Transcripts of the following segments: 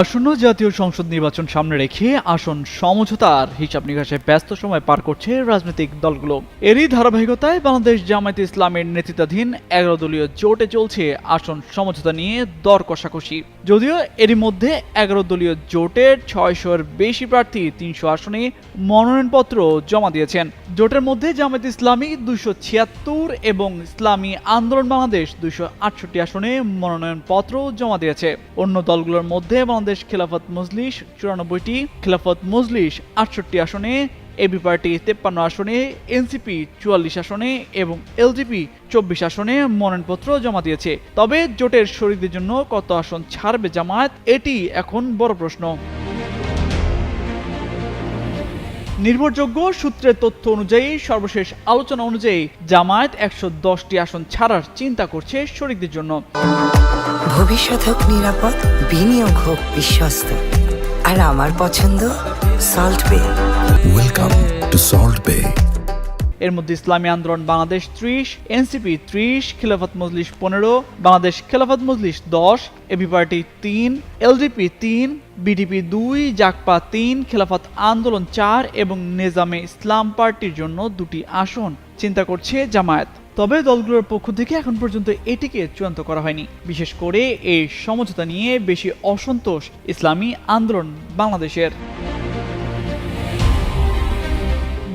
আসন্ন জাতীয় সংসদ নির্বাচন সামনে রেখে আসন সমঝোতার হিসাব নিকাশে ব্যস্ত সময় পার করছে রাজনৈতিক দলগুলো। এরই ধারাবাহিকতায় বাংলাদেশ জামায়াতে ইসলামের নেতৃত্বাধীন এগারো দলীয় জোটে চলছে আসন সমঝোতা নিয়ে দর কষাকষি। যদিও এরই মধ্যে এগারো দলীয় জোটের ছয়শোর বেশি প্রার্থী তিনশো আসনে মনোনয়নপত্র জমা দিয়েছেন। জোটের মধ্যে জামায়াত ইসলামী দুশো ছিয়াত্তর এবং ইসলামী আন্দোলন বাংলাদেশ দুইশো আটষট্টি আসনে মনোনয়নপত্র জমা দিয়েছে। অন্য দলগুলোর মধ্যে বাংলাদেশ খেলাফত মজলিস চুরানব্বইটি খেলাফত মজলিস আটষট্টি আসনে, এবি পার্টি তেপ্পান্ন আসনে, এনসিপি চুয়াল্লিশ আসনে এবং এলজিপি চব্বিশ আসনে মনোনয়নপত্র জমা দিয়েছে। তবে জোটের শরীরদের জন্য কত আসন ছাড়বে জামায়াত, এটি এখন বড় প্রশ্ন। নির্ভরযোগ্য সূত্রের তথ্য অনুযায়ী সর্বশেষ আলোচনা অনুযায়ী জামায়াত একশো দশটি আসন ছাড়ার চিন্তা করছে শরিকদের জন্য। ভবিষ্যৎ হোক নিরাপদ বিনিয়োগ হোক বিশ্বস্ত। আর আমার পছন্দ সল্ট বে ওয়েলকাম টু সল্ট Bay. এর মধ্যে ইসলামী আন্দোলন বাংলাদেশ ত্রিশ, এনসিপি ত্রিশ, খেলাফত মজলিস পনেরো, বাংলাদেশ খেলাফত মজলিস দশ এবি পার্টি তিন এলডিপি তিন বিডিপি দুই জাকপা তিন, খেলাফত আন্দোলন চার এবং নেজামে ইসলাম পার্টির জন্য দুটি আসন চিন্তা করছে জামায়াত। তবে দলগুলোর পক্ষ থেকে এখন পর্যন্ত এটিকে চূড়ান্ত করা হয়নি। বিশেষ করে এই সমঝোতা নিয়ে বেশি অসন্তোষ ইসলামী আন্দোলন বাংলাদেশের।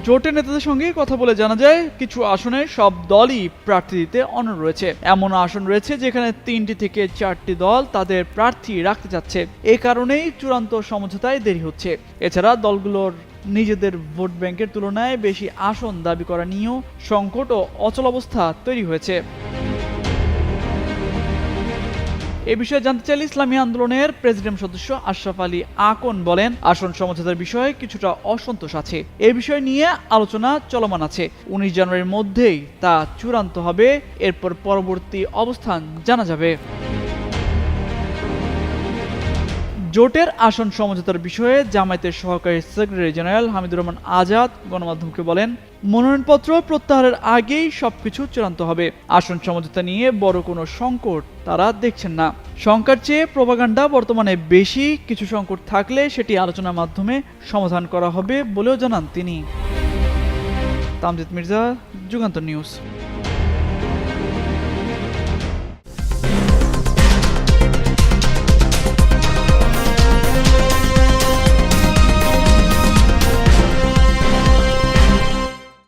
জোটের নেতাদের সঙ্গে কথা বলে জানা যায়, কিছু আসনে সব দলই প্রার্থী দিতে অনড় রয়েছে। এমন আসন রয়েছে যেখানে তিনটি থেকে চারটি দল তাদের প্রার্থী রাখতে চাচ্ছে এ কারণেই চূড়ান্ত সমঝোতায় দেরি হচ্ছে। এছাড়া দলগুলোর নিজেদের ভোট ব্যাংকের তুলনায় বেশি আসন দাবি করা নিয়েও সংকট ও অচলাবস্থা তৈরি হয়েছে। এ বিষয়ে জানতে চাইলে ইসলামী আন্দোলনের প্রেসিডেন্ট সদস্য আশরাফ আলী আকন বলেন, আসন সমঝোতার বিষয়ে কিছুটা অসন্তোষ আছে। এ বিষয় নিয়ে আলোচনা চলমান আছে। উনিশ জানুয়ারির মধ্যেই তা চূড়ান্ত হবে। এরপর পরবর্তী অবস্থান জানা যাবে। জোটের আসন সমঝোতার বিষয়ে জামায়াতের সহকারী সেক্রেটারি জেনারেল হামিদুর রহমান আজাদ গণমাধ্যমকে বলেন, মনোনয়নপত্র প্রত্যাহারের আগেই সবকিছু চূড়ান্ত হবে। আসন সমঝোতা নিয়ে বড় কোনো সংকট তারা দেখছেন না। শঙ্কার চেয়ে প্রভাগান্ডা বর্তমানে বেশি কিছু সংকট থাকলে সেটি আলোচনার মাধ্যমে সমাধান করা হবে বলেও জানান তিনি। তামজিদ মির্জা, যুগান্তর নিউজ।